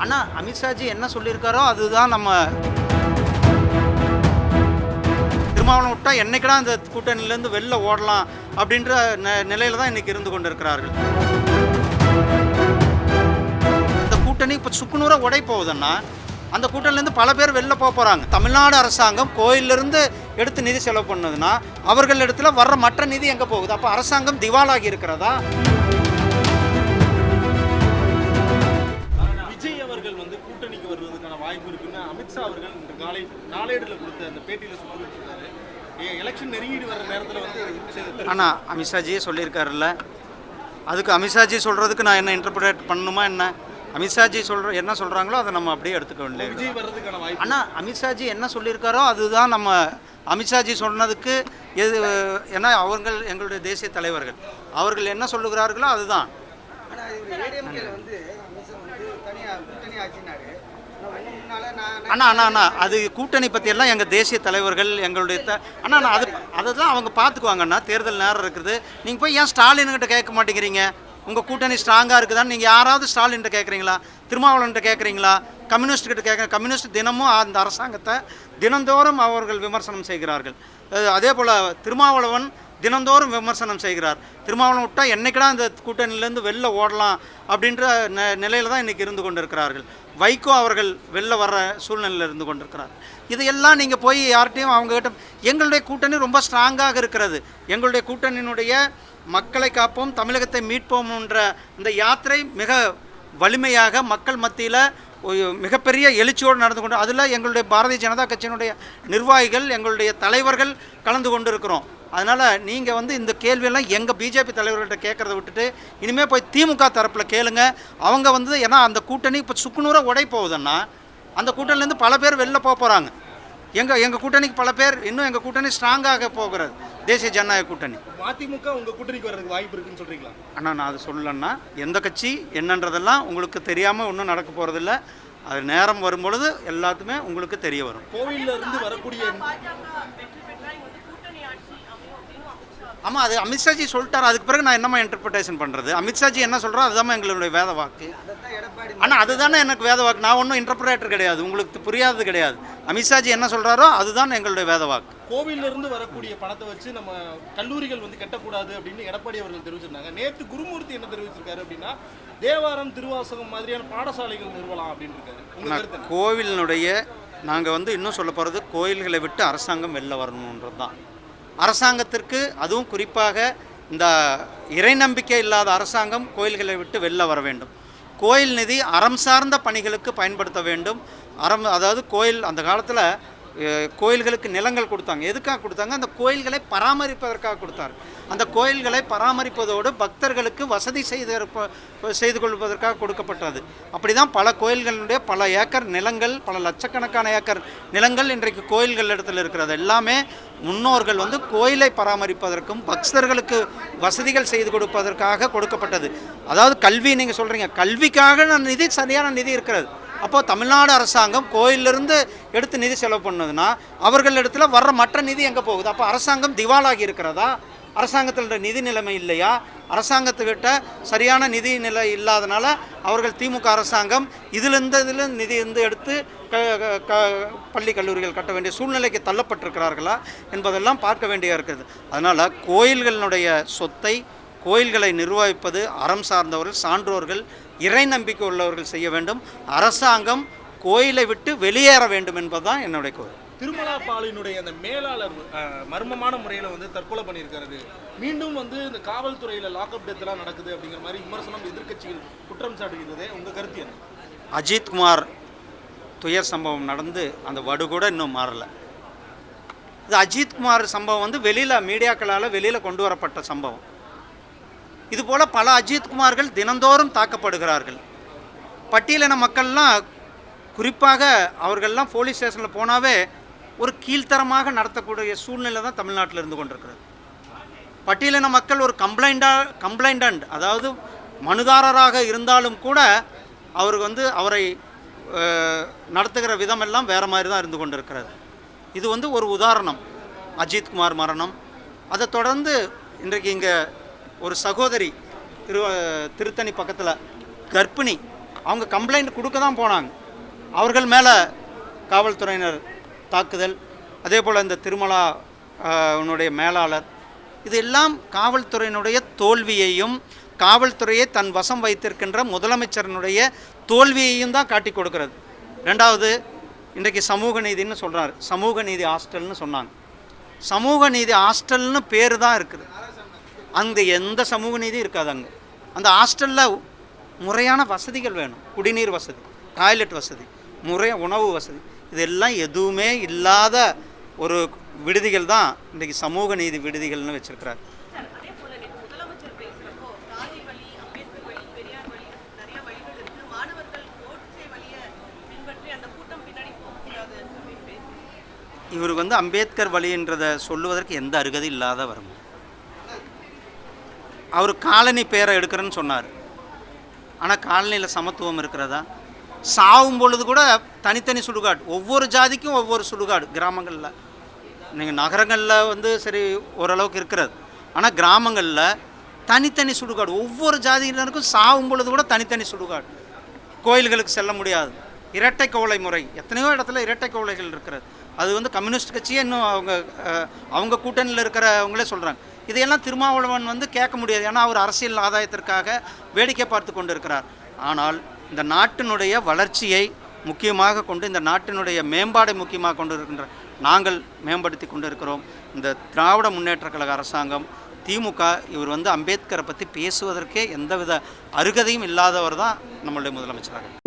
அண்ணா அமித்ஷாஜி என்ன சொல்லியிருக்காரோ அதுதான் நம்ம திருமாவளவன் விட்டா என்னைக்கடா இந்த கூட்டணியிலேருந்து வெளில ஓடலாம் அப்படின்ற ந- நிலையில தான் இன்னைக்கு இருந்து கொண்டிருக்கிறார்கள். இந்த கூட்டணி இப்போ சுக்குநூறாக உடை போகுதுன்னா அந்த கூட்டணிலேருந்து பல பேர் வெளில போக போகிறாங்க தமிழ்நாடு அரசாங்கம் கோயிலிருந்து எடுத்து நிதி செலவு பண்ணதுன்னா அவர்கள் இடத்துல வர்ற மற்ற நிதி எங்கே போகுது? அப்போ அரசாங்கம் திவாலாகி இருக்கிறதா? அமித்ஷா அவர்கள் இன்று காலை நாளேடுல கொடுத்த அந்த பேட்டியில சொல்லியிருக்காரு எலெக்ஷன் நெருங்கிட்டு வர நேரத்தில் வந்து ஆனால் அமித்ஷாஜியே சொல்லியிருக்காருல்ல. அதுக்கு அமித்ஷாஜி சொல்கிறதுக்கு நான் என்ன இன்டர்பிரேட் பண்ணணுமா என்ன? அமித்ஷாஜி சொல்கிற என்ன சொல்கிறாங்களோ அதை நம்ம அப்படியே எடுத்துக்க வாய்ப்பு. அண்ணா அமித்ஷாஜி என்ன சொல்லியிருக்காரோ அதுதான் நம்ம அமித்ஷாஜி சொன்னதுக்கு எது ஏன்னா அவர்கள் எங்களுடைய தேசிய தலைவர்கள். அவர்கள் என்ன சொல்லுகிறார்களோ அதுதான். ஆனால் வந்து அண்ணா அண்ணா அண்ணா அது கூட்டணி பற்றியெல்லாம் எங்கள் தேசிய தலைவர்கள் எங்களுடைய த அண்ணா அண்ணா அது அதெல்லாம் அவங்க பார்த்துக்குவாங்கண்ணா தேர்தல் நேரம் இருக்குது. நீங்கள் போய் ஏன் ஸ்டாலின்கிட்ட கேட்க மாட்டேங்கிறீங்க? உங்கள் கூட்டணி ஸ்ட்ராங்காக இருக்குதான்னு நீங்கள் யாராவது ஸ்டாலின்கிட்ட கேட்குறீங்களா? திருமாவளவன்கிட்ட கேட்குறீங்களா? கம்யூனிஸ்ட் கிட்ட கேட்க கம்யூனிஸ்ட் தினமும் அந்த அரசாங்கத்தை தினந்தோறும் அவர்கள் விமர்சனம் செய்கிறார்கள். அதே போல் திருமாவளவன் தினந்தோறும் விமர்சனம் செய்கிறார். திருமாவளவன் விட்டா என்னைக்கடா அந்த கூட்டணியிலேருந்து வெளில ஓடலாம் அப்படின்ற ந நிலையில் தான் இன்றைக்கி இருந்து கொண்டிருக்கிறார்கள். வைகோ அவர்கள் வெளில வர்ற சூழ்நிலையில் இருந்து கொண்டிருக்கிறார். இதையெல்லாம் நீங்கள் போய் யார்கிட்டையும் அவங்ககிட்ட எங்களுடைய கூட்டணி ரொம்ப ஸ்ட்ராங்காக இருக்கிறது. எங்களுடைய கூட்டணியினுடைய மக்களை காப்போம் தமிழகத்தை மீட்போம்ன்ற இந்த யாத்திரை மிக வலிமையாக மக்கள் மத்தியில் மிகப்பெரிய எழுச்சியோடு நடந்து கொண்டு அதில் எங்களுடைய பாரதிய ஜனதா கட்சியினுடைய நிர்வாகிகள் எங்களுடைய தலைவர்கள் கலந்து கொண்டு இருக்கிறோம் அதனால் நீங்கள் வந்து இந்த கேள்வியெல்லாம் எங்கள் பிஜேபி தலைவர்கள்ட்ட கேட்குறத விட்டுட்டு இனிமேல் போய் திமுக தரப்பில் கேளுங்க. அவங்க வந்து ஏன்னா அந்த கூட்டணி இப்போ சுக்குநூறாக உடை போகுதுன்னா அந்த கூட்டணிலேருந்து பல பேர் வெளில போக போகிறாங்க எங்கள் எங்கள் கூட்டணிக்கு பல பேர் இன்னும் எங்கள் கூட்டணி ஸ்ட்ராங்காக போகிறது. தேசிய ஜனநாயக கூட்டணி. மதிமுக உங்க கூட்டணிக்கு வர்றதுக்கு வாய்ப்பு இருக்குன்னு சொல்றீங்களா? அண்ணா நான் அது சொல்லலைன்னா எந்த கட்சி என்னன்றதெல்லாம் உங்களுக்கு தெரியாமல் ஒன்றும் நடக்க போகிறதில்ல அது நேரம் வரும்பொழுது எல்லாத்துமே உங்களுக்கு தெரிய வரும். கோவில்ல இருந்து வரக்கூடிய ஆமாம் அது அமித்ஷாஜி சொல்லிட்டாரு. அதுக்கு பிறகு நான் என்னம்மா இன்டர்பிரிட்டேஷன் பண்ணுறது அமித்ஷாஜி என்ன சொல்கிறோ அதுதான் எங்களுடைய வேத வாக்கு. ஆனால் அதுதானே எனக்கு வேத வாக்கு. நான் ஒன்றும் இன்டர்பிரேட்டர் கிடையாது. உங்களுக்கு புரியாதது கிடையாது. அமித்ஷாஜி என்ன சொல்கிறாரோ அதுதான் எங்களுடைய வேத வாக்கு. கோவில்ல இருந்து வரக்கூடிய பணத்தை வச்சு நம்ம கல்லூரிகள் வந்து கட்டக்கூடாது அப்படின்னு எடப்பாடி அவர்கள் தெரிவிச்சிருந்தாங்க. நேத்து குருமூர்த்தி என்ன தெரிவிச்சிருக்காரு அப்படின்னா தேவாரம் திருவாசகம் மாதிரியான பாடசாலைகள் நிறுவலாம் அப்படின்னு இருக்காரு? கோவிலினுடைய நாங்கள் வந்து இன்னும் சொல்ல போகிறது கோயில்களை விட்டு அரசாங்கம் வெளில வரணுன்றது தான் அரசாங்கத்திற்கு அதுவும் குறிப்பாக இந்த இறை நம்பிக்கை இல்லாத அரசாங்கம் கோயில்களை விட்டு வெளில வர வேண்டும். கோயில் நிதி அறம் சார்ந்த பணிகளுக்கு பயன்படுத்த வேண்டும். அறம் அதாவது கோயில் அந்த காலத்தில் கோயில்களுக்கு நிலங்கள் கொடுத்தாங்க. எதுக்காக கொடுத்தாங்க? அந்த கோயில்களை பராமரிப்பதற்காக கொடுத்தார். அந்த கோயில்களை பராமரிப்பதோடு பக்தர்களுக்கு வசதி செய்து செய்து கொள்வதற்காக கொடுக்கப்பட்டது. அப்படி தான் பல கோயில்களுடைய பல ஏக்கர் நிலங்கள் பல லட்சக்கணக்கான ஏக்கர் நிலங்கள் இன்றைக்கு கோயில்கள் இடத்துல இருக்கிறது. எல்லாமே முன்னோர்கள் வந்து கோயிலை பராமரிப்பதற்கும் பக்தர்களுக்கு வசதிகள் செய்து கொடுப்பதற்காக கொடுக்கப்பட்டது. அதாவது கல்வி நீங்கள் சொல்கிறீங்க கல்விக்காக நிதி சரியான நிதி இருக்கிறது. அப்போ தமிழ்நாடு அரசாங்கம் கோயிலிருந்து எடுத்து நிதி செலவு பண்ணதுன்னா அவர்கள் இடத்துல வர்ற மற்ற நிதி எங்கே போகுது? அப்போ அரசாங்கம் திவாலாகி இருக்கிறதா? அரசாங்கத்தில் நிதி நிலைமை இல்லையா? அரசாங்கத்துக்கிட்ட சரியான நிதி நிலை இல்லாதனால அவர்கள் திமுக அரசாங்கம் இதிலிருந்து இதில் நிதி இருந்து எடுத்து க க- க பள்ளி கல்லூரிகள் கட்ட வேண்டிய சூழ்நிலைக்கு தள்ளப்பட்டிருக்கிறார்களா என்பதெல்லாம் பார்க்க வேண்டியா இருக்குது. அதனால் கோயில்களினுடைய சொத்தை கோயில்களை நிர்வகிப்பது அறம் சார்ந்தவர்கள் சான்றோர்கள் இறை நம்பிக்கை உள்ளவர்கள் செய்ய வேண்டும். அரசாங்கம் கோயிலை விட்டு வெளியேற வேண்டும் என்பதுதான் என்னுடைய கோரிக்கை. திருமலா பாலினுடைய அந்த மேலாளர் மர்மமான முறையில் வந்து தற்கொலை பண்ணியிருக்காரு. மீண்டும் வந்து இந்த காவல்துறையில் லாக்அப் டெத்லாம் நடக்குது அப்படிங்கிற மாதிரி விமர்சனம் எதிர்க்கட்சிகள் குற்றம் சாட்டுகிறதே உங்க கருத்து என்ன? அஜித்குமார் துயர் சம்பவம் நடந்து அந்த வடு கூட இன்னும் மாறல. இது அஜித்குமார் சம்பவம் வந்து வெளியில் மீடியாக்களால் வெளியில் கொண்டு வரப்பட்ட சம்பவம். இதுபோல் பல அஜித்குமார்கள் தினந்தோறும் தாக்கப்படுகிறார்கள். பட்டியலின மக்கள்லாம் குறிப்பாக அவர்கள்லாம் போலீஸ் ஸ்டேஷனில் போனாவே ஒரு கீழ்த்தரமாக நடத்தக்கூடிய சூழ்நிலை தான் தமிழ்நாட்டில் இருந்து கொண்டிருக்கிறது. பட்டியலின மக்கள் ஒரு கம்ப்ளைண்டா கம்ப்ளைண்டன்ட் அதாவது மனுதாரராக இருந்தாலும் கூட அவர் வந்து அவரை நடத்துகிற விதமெல்லாம் வேறு மாதிரி தான் இருந்து கொண்டிருக்கிறது. இது வந்து ஒரு உதாரணம். அஜித்குமார் மரணம். அதை தொடர்ந்து இன்றைக்கு இங்கே ஒரு சகோதரி திரு திருத்தணி பக்கத்தில் கர்ப்பிணி அவங்க கம்ப்ளைண்ட் கொடுக்க தான் போனாங்க. அவர்கள் மேலே காவல்துறையினர் தாக்குதல் அதே போல் இந்த திருமலா உன்னுடைய மேலாளர் இது எல்லாம் காவல்துறையினுடைய தோல்வியையும் காவல்துறையை தன் வசம் வைத்திருக்கின்ற முதலமைச்சரினுடைய தோல்வியையும் தான் காட்டி கொடுக்கிறது. ரெண்டாவது இன்றைக்கு சமூக நீதின்னு சொல்கிறார் சமூக நீதி ஹாஸ்டல்னு சொன்னாங்க. சமூக நீதி ஹாஸ்டல்னு பேர் தான் இருக்குது. அங்கே எந்த சமூக நீதியும் இருக்காது அங்கே. அந்த ஹாஸ்டலில் முறையான வசதிகள் வேணும். குடிநீர் வசதி டாய்லெட் வசதி முறை உணவு வசதி. இதெல்லாம் எதுவுமே இல்லாத ஒரு விடுதிகள் தான் இன்றைக்கி சமூக நீதி விடுதிகள்னு வச்சுருக்கிறார். அதே இவர் வந்து அம்பேத்கர் வழின்றதை சொல்லுவதற்கு எந்த அருகதை இல்லாத வரும் அவர் காலனி பேரை எடுக்கிறேன்னு சொன்னார். ஆனால் காலனியில் சமத்துவம் இருக்கிறதா? சாகும் பொழுது கூட தனித்தனி சுடுகாடு. ஒவ்வொரு ஜாதிக்கும் ஒவ்வொரு சுடுகாடு கிராமங்களில். நீங்கள் நகரங்களில் வந்து சரி ஓரளவுக்கு இருக்கிறது. ஆனால் கிராமங்களில் தனித்தனி சுடுகாடு. ஒவ்வொரு ஜாதியினருக்கும் சாகும் பொழுது கூட தனித்தனி சுடுகாடு. கோயில்களுக்கு செல்ல முடியாது. இரட்டை கோலை முறை. எத்தனையோ இடத்துல இரட்டை கோலைகள் இருக்கிறது. அது வந்து கம்யூனிஸ்ட் கட்சியே இன்னும் அவங்க அவங்க கூட்டணியில் இருக்கிறவங்களே சொல்கிறாங்க இதையெல்லாம் திருமாவளவன் வந்து கேட்க முடியாது. ஏன்னா அவர் அரசியல் ஆதாயத்திற்காக வேடிக்கை பார்த்து கொண்டிருக்கிறார். ஆனால் இந்த நாட்டினுடைய வளர்ச்சியை முக்கியமாக கொண்டு இந்த நாட்டினுடைய மேம்பாடை முக்கியமாக கொண்டு இருக்கின்ற நாங்கள் மேம்படுத்தி கொண்டு இருக்கிறோம் இந்த திராவிட முன்னேற்றக் கழக அரசாங்கம் திமுக இவர் வந்து அம்பேத்கரை பற்றி பேசுவதற்கே எந்தவித அருகதையும் இல்லாதவர் தான் நம்மளுடைய முதலமைச்சராக